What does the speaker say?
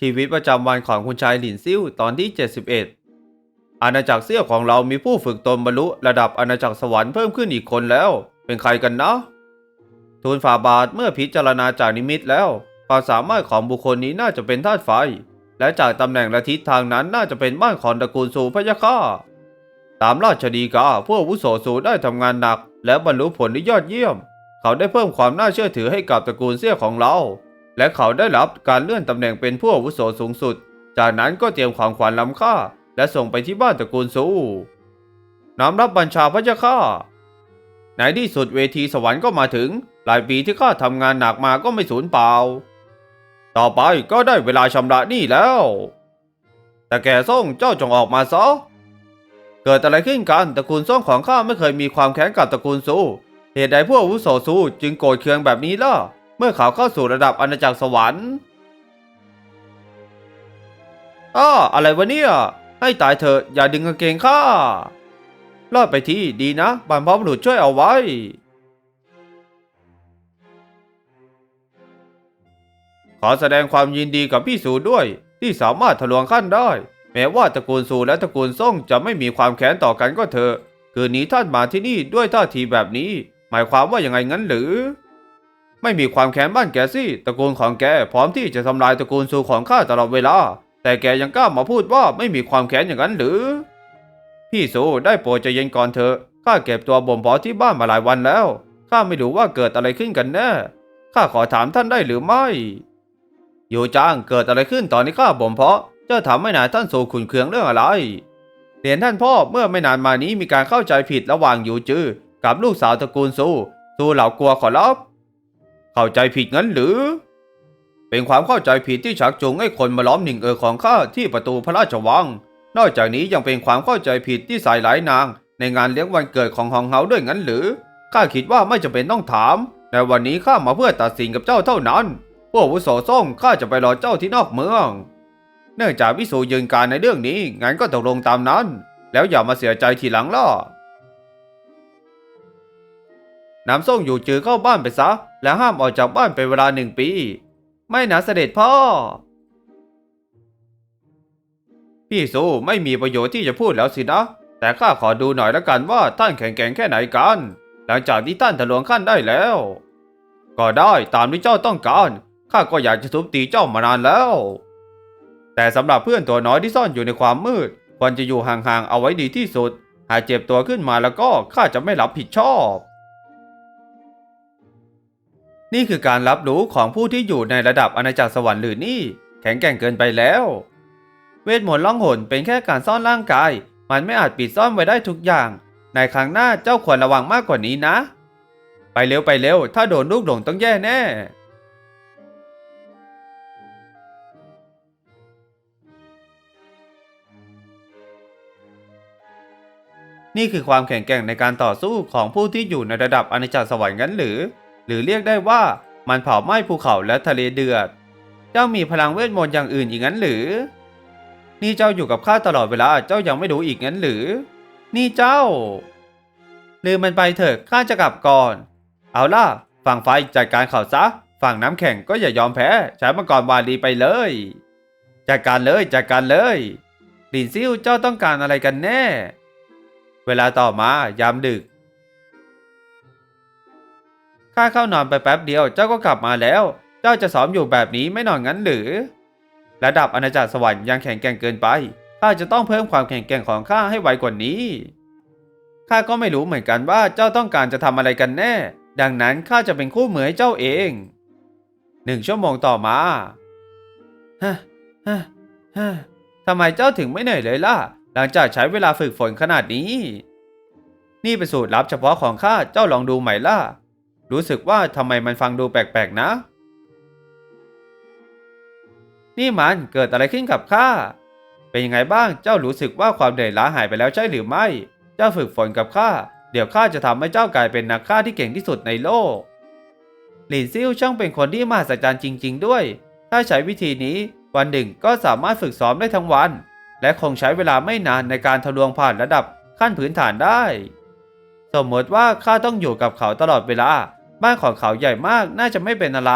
ชีวิตประจำวันของคุณชายหลินซิ่วตอนที่ 71 อาณาจักรเซี่ยวของเรามีผู้ฝึกตนบรรลุระดับอาณาจักรสวรรค์เพิ่มขึ้นอีกคนแล้ว เป็นใครกันนะ ทูลฝ่าบาทเมื่อพิจารณาจากนิมิตแล้ว ความสามารถของบุคคลนี้น่าจะเป็นธาตุไฟ และจากตำแหน่งและทิศทางนั้นน่าจะเป็นบ้านของตระกูลสูพยะค่ะตามราชดีกาผู้อาวุโสสูได้ทำงานหนัก และบรรลุผลที่ยอดเยี่ยม เขาได้เพิ่มความน่าเชื่อถือให้กับตระกูลเซี่ยของเรา และเขาได้รับการเลื่อนตำแหน่งเป็นผู้อาวุโสสูงสุด จากนั้นก็เตรียมของขวัญล้ำค่า และส่งไปที่บ้านตระกูลซูน้อมรับบัญชาพระเจ้าข้าในที่สุดเวทีสวรรค์ก็มาถึง หลายปีที่ข้าทำงานหนักมาก็ไม่สูญเปล่า ต่อไปก็ได้เวลาชำระหนี้แล้ว แต่แกส่งเจ้าจงออกมาซะเกิดอะไรขึ้นกันตระกูลซ่งของข้าไม่เคยมีความแค้นกับตระกูลซูเหตุใดพวกอาวุโสซูจึงโกรธเคืองแบบนี้ล่ะ เมื่อเขาเข้าสู่ระดับอาณาจักรสวรรค์อ้ออะไรวะเนี่ย ให้ตายเถอะอย่าดึงกางเกงข้ารอดไปที่ดีนะบรรพบุรุษช่วยเอาไว้ ขอแสดงความยินดีกับพี่สูด้วย ที่สามารถทะลวงขั้นได้ แม้ว่าตระกูลซูและตระกูลซ่งจะไม่มีความแค้นต่อกันก็เถอะคืนนี้ท่านมาที่นี่ด้วยท่าทีแบบนี้ หมายความว่าอย่างไงงั้นหรือ ไม่มีความแค้นบ้านแกสิตระกูลของแกพร้อมที่จะทำลายตระกูลซูของข้าตลอดเวลา แต่แกยังกล้ามาพูดว่าไม่มีความแค้นอย่างนั้นหรือ พี่สูได้โปรดใจเย็นก่อนเถอะข้าเก็บตัวบ่มเพาะที่บ้านมาหลายวันแล้วข้าไม่รู้ว่าเกิดอะไรขึ้นกันแน่ข้าขอถามท่านได้หรือไม่อยู่จางเกิดอะไรขึ้นตอนนี้ข้าบ่มเพาะเจ้าถามไม่นานท่านสูขุนเคืองเรื่องอะไรเรียนท่านพ่อเมื่อไม่นานมานี้มีการเข้าใจผิดระหว่างอยู่จือกับลูกสาวตระกูลซูซูเหล่ากลัวขอรับ เข้าใจผิดงั้นหรือ เป็นความเข้าใจผิดที่ชักจูงให้คนมาล้อมหนิงเออของข้าที่ประตูพระราชวัง นอกจากนี้ยังเป็นความเข้าใจผิดที่ใส่หลายนาง ในงานเลี้ยงวันเกิดของฮองเฮาด้วยงั้นหรือข้าคิดว่าไม่จำเป็นต้องถาม ในวันนี้ข้ามาเพื่อตัดสินกับเจ้าเท่านั้น พวกวุโสส่งข้าจะไปรอเจ้าที่นอกเมือง เนื่องจากวิสูยืนการในเรื่องนี้งั้นก็ตกลงตามนั้น แล้วอย่ามาเสียใจทีหลังล่ะ น้ำส้มอยู่จือเข้าบ้านไปซะ และห้ามออกจากบ้านเป็นเวลาหนึ่งปี ไม่นะเสด็จพ่อ พี่สูไม่มีประโยชน์ที่จะพูดแล้วสินะ แต่ข้าขอดูหน่อยละกันว่าท่านแข็งแกร่งแค่ไหนกัน หลังจากที่ท่านทะลวงขั้นได้แล้ว ก็ได้ตามที่เจ้าต้องการข้าก็อยากจะทุบตีเจ้ามานานแล้ว แต่สำหรับเพื่อนตัวน้อยที่ซ่อนอยู่ในความมืด ควรจะอยู่ห่างๆเอาไว้ดีที่สุด หากเจ็บตัวขึ้นมาแล้วก็ข้าจะไม่รับผิดชอบ นี่คือการรับรู้ของผู้ที่อยู่ในระดับอาณาจักรสวรรค์หรือนี่ แข็งแกร่งเกินไปแล้ว เวทมนต์ล่องหนเป็นแค่การซ่อนร่างกาย มันไม่อาจปิดซ่อนไว้ได้ทุกอย่าง ในครั้งหน้าเจ้าควรระวังมากกว่านี้นะ ไปเร็วไปเร็ว ถ้าโดนลูกหลงต้องแย่แน่ นี่คือความแข็งแกร่งในการต่อสู้ของผู้ที่อยู่ในระดับอาณาจักรสวรรค์งั้นหรือ หรือเรียกได้ว่ามันเผาไหม้ภูเขาและทะเลเดือด เจ้ามีพลังเวทมนต์อย่างอื่นอีกงั้นหรือ นี่เจ้าอยู่กับข้าตลอดเวลาเจ้ายังไม่รู้อีกงั้นหรือ นี่เจ้า ลืมมันไปเถอะข้าจะกลับก่อน เอาล่ะ ฝั่งไฟจัดการเขาซะ ฝั่งน้ำแข็งก็อย่ายอมแพ้ ใช้มังกรวาลีไปเลย จัดการเลยจัดการเลยหลินซิ่วเจ้าต้องการอะไรกันแน่ เวลาต่อมายามดึก ข้าเข้านอนไปแป๊บเดียว เจ้าก็กลับมาแล้ว เจ้าจะซ้อมอยู่แบบนี้ไม่นอนงั้นหรือ ระดับอาณาจักรสวรรค์ยังแข็งแกร่งเกินไป ข้าจะต้องเพิ่มความแข็งแกร่งของข้าให้ไวกว่านี้ ข้าก็ไม่รู้เหมือนกันว่าเจ้าต้องการจะทำอะไรกันแน่ ดังนั้นข้าจะเป็นคู่มือให้เจ้าเอง หนึ่งชั่วโมงต่อมาฮะฮะฮะทำไมเจ้าถึงไม่เหนื่อยเลยล่ะ หลังจากใช้เวลาฝึกฝนขนาดนี้ นี่เป็นสูตรลับเฉพาะของข้า เจ้าลองดูใหม่ล่ะ รู้สึกว่าทำไมมันฟังดูแปลกๆนะ นี่มันเกิดอะไรขึ้นกับข้า เป็นยังไงบ้างเจ้ารู้สึกว่าความเหนื่อยล้าหายไปแล้วใช่หรือไม่ เจ้าฝึกฝนกับข้า เดี๋ยวข้าจะทำให้เจ้ากลายเป็นนักฆ่าที่เก่งที่สุดในโลก หลินซิ่วช่างเป็นคนที่มหัศจรรย์จริง ๆ ด้วย ถ้าใช้วิธีนี้วันหนึ่งก็สามารถฝึกซ้อมได้ทั้งวัน และคงใช้เวลาไม่นานในการทะลวงผ่านระดับขั้นพื้นฐานได้ สมมติว่าข้าต้องอยู่กับเขาตลอดเวลา บ้านของเขาใหญ่มากน่าจะไม่เป็นอะไร